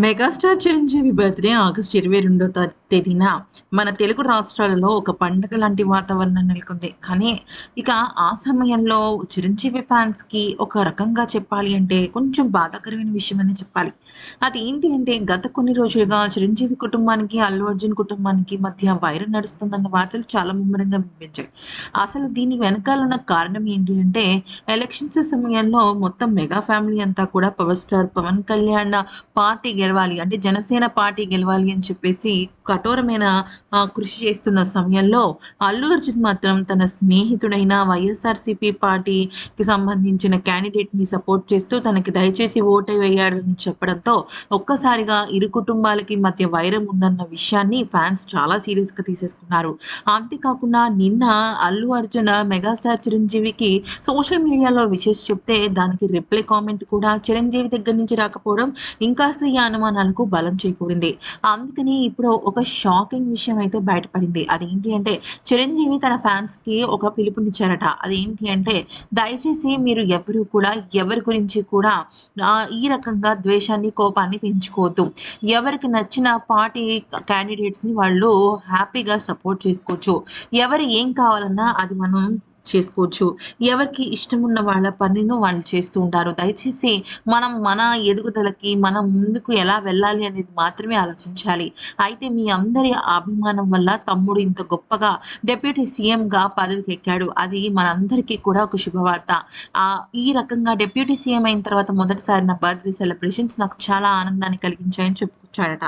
Megastar Chiranjeevi birthday August ఇరవై రెండో తేదీన మన తెలుగు రాష్ట్రాలలో ఒక పండుగ లాంటి వాతావరణం నెలకొంది. కానీ ఇక ఆ సమయంలో చిరంజీవి ఫ్యాన్స్కి ఒక రకంగా చెప్పాలి అంటే కొంచెం బాధాకరమైన విషయం అని చెప్పాలి. అది ఏంటి అంటే గత కొన్ని రోజులుగా చిరంజీవి కుటుంబానికి అల్లు అర్జున్ కుటుంబానికి మధ్య వైరం నడుస్తుందన్న వార్తలు చాలా ముమ్మరంగా వినిపించాయి. అసలు దీని వెనకాల ఉన్న కారణం ఏంటి అంటే ఎలక్షన్స్ సమయంలో మొత్తం మెగా ఫ్యామిలీ అంతా కూడా power star Pawan Kalyan party గెలవాలి అంటే జనసేన పార్టీ గెలవాలి అని చెప్పేసి కఠోరమైన కృషి చేస్తున్న సమయంలో అల్లు అర్జున్ మాత్రం తన స్నేహితుడైన వైఎస్ఆర్సీపీ పార్టీకి సంబంధించిన క్యాండిడేట్ని సపోర్ట్ చేస్తూ తనకి దయచేసి ఓటు వేయాలని చెప్పడంతో ఒక్కసారిగా ఇరు కుటుంబాలకి మధ్య వైరం ఉందన్న విషయాన్ని ఫ్యాన్స్ చాలా సీరియస్గా తీసేసుకున్నారు. అంతేకాకుండా నిన్న అల్లు అర్జున్ మెగాస్టార్ చిరంజీవికి సోషల్ మీడియాలో విషెస్ చెప్తే దానికి రిప్లై కామెంట్ కూడా చిరంజీవి దగ్గర నుంచి రాకపోవడం ఇంకాస్త ఈ అనుమానాలకు బలం చేకూరింది. అందుకని ఇప్పుడు ఒక షాకింగ్ విషయం అయితే బయటపడింది. అదేంటి అంటే చిరంజీవి తన ఫ్యాన్స్కి ఒక పిలుపునిచ్చారట. అదేంటి అంటే దయచేసి మీరు ఎవరు కూడా ఎవరి గురించి కూడా ఈ రకంగా ద్వేషాన్ని కోపాన్ని పెంచుకోవద్దు. ఎవరికి నచ్చిన పార్టీ క్యాండిడేట్స్ని వాళ్ళు హ్యాపీగా సపోర్ట్ చేసుకోవచ్చు. ఎవరు ఏం కావాలన్నా అది మనం చేసుకోవచ్చు. ఎవరికి ఇష్టం ఉన్న వాళ్ళ పనిను వాళ్ళు చేస్తూ ఉంటారు. దయచేసి మనం మన ఎదుగుదలకి మనం ముందుకు ఎలా వెళ్ళాలి అనేది మాత్రమే ఆలోచించాలి. అయితే మీ అందరి అభిమానం వల్ల తమ్ముడు ఇంత గొప్పగా డిప్యూటీ సీఎంగా పదవికి ఎక్కాడు. అది మనందరికీ కూడా ఒక శుభవార్త. ఈ రకంగా డిప్యూటీ సీఎం అయిన తర్వాత మొదటిసారి నా బర్త్డే సెలబ్రేషన్స్ నాకు చాలా ఆనందాన్ని కలిగించాయని చెప్పుకొచ్చాడట.